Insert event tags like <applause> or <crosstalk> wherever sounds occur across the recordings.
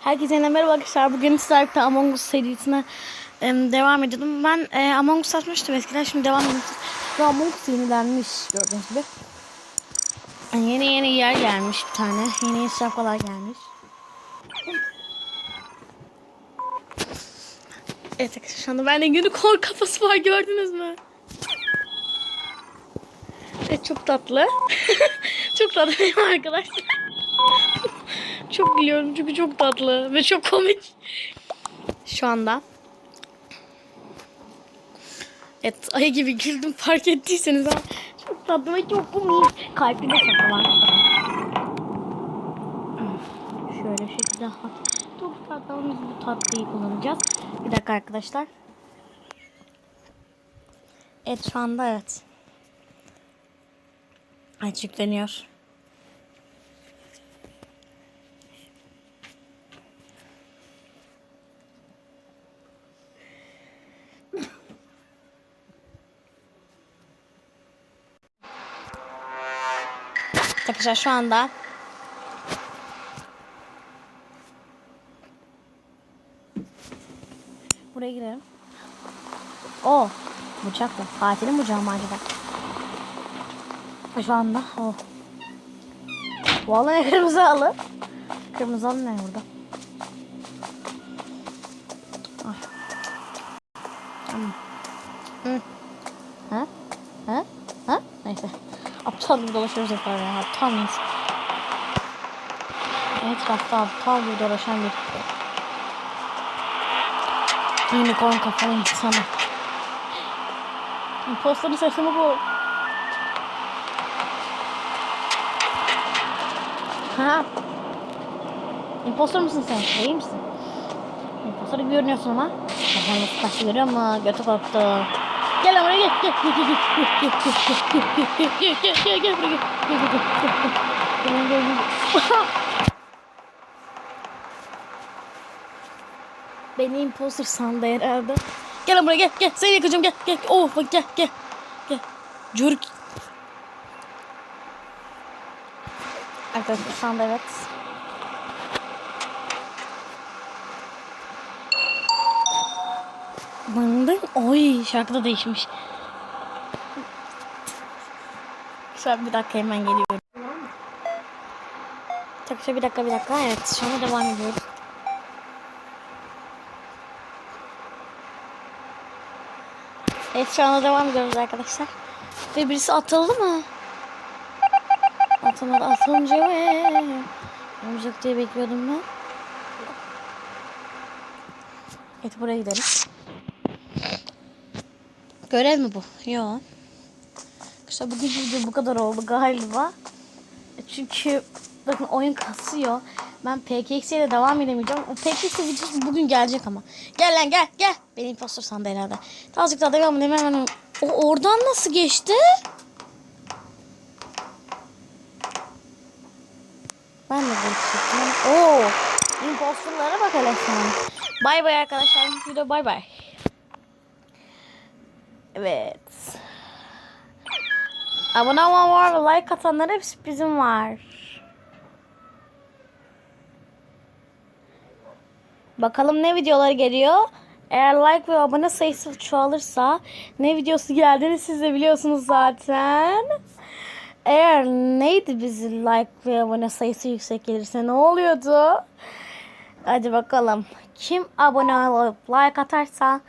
Herkese merhaba arkadaşlar. Bugün sizlerle Among Us serisine em, devam ediyordum. Ben e, Among Us açmıştım eskiden. Şimdi devam ediyorum. Bu Among Us yenilenmiş gördüğünüz gibi. Yeni yeni yer gelmiş bir tane. Yeni yeni şapkalar gelmiş. Evet arkadaşlar şu anda bende unicorn kafası var gördünüz mü? Evet çok tatlı. <laughs> çok tatlı arkadaşlar. Çok gülüyorum çünkü çok tatlı ve çok komik. Şu anda. Evet ayı gibi güldüm fark ettiyseniz ama çok tatlı ve çok komik. Kalpli de şaka var. Şöyle şekilde çok tatlı bu tatlıyı kullanacağız. Bir dakika arkadaşlar. Evet şu anda evet. Ay Arkadaşlar şu anda Buraya girelim. O bıçak mı? Katilin bıçağı mı acaba? Şu anda o. Vallahi kırmızı halı. Kırmızı halı ne burada? Ay. Tamam. Hı. Ha? Ha? Ha? Neyse. Aptal gibi dolaşıyoruz hep ya. Aptal mıyız? Etrafta aptal gibi dolaşan bir unicorn kafalı insanı. Imposterın sesi mi bu? Ha? Imposter mısın sen? İyi misin? Imposter görünüyorsun ama. Bakalım nasıl görüyor musun? Götü korktu. Gel buraya gel. Gel gel gel gel gel gel gel gel gel buraya gel. Gel gel gel gel. Beni imposter sandı herhalde. Gel buraya gel gel. Seni yakacağım gel gel. Oh bak gel gel. Gel. Cürk. Arkadaşlar şu anda evet. Bandı. Oy şarkı da değişmiş. Şu an bir dakika hemen geliyorum. Arkadaşlar bir dakika bir dakika. Evet şu anda devam ediyoruz. Evet şu anda devam ediyoruz arkadaşlar. Ve birisi atıldı mı? Atılmadı atılınca ve olacak diye bekliyordum ben. Evet buraya gidelim. Görev mi bu? Yok. İşte bugün video bu kadar oldu galiba. Çünkü bakın oyun kasıyor. Ben PKX ile devam edemeyeceğim. O PKX videosu bugün gelecek ama. Gel lan gel gel. Beni impostor herhalde. Azıcık daha devam edelim hemen. O oradan nasıl geçti? Ben de geçtim. Oo. Impostorlara bak hele sen. Bay bay arkadaşlar. Video bay bay. Evet. Abone olan var ve like atanlara bir sürprizim var. Bakalım ne videolar geliyor. Eğer like ve abone sayısı çoğalırsa ne videosu geldiğini siz de biliyorsunuz zaten. Eğer neydi bizi like ve abone sayısı yüksek gelirse ne oluyordu? Hadi bakalım. Kim abone olup like atarsa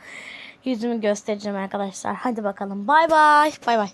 yüzümü göstereceğim arkadaşlar. Hadi bakalım. Bay bay. Bay bay.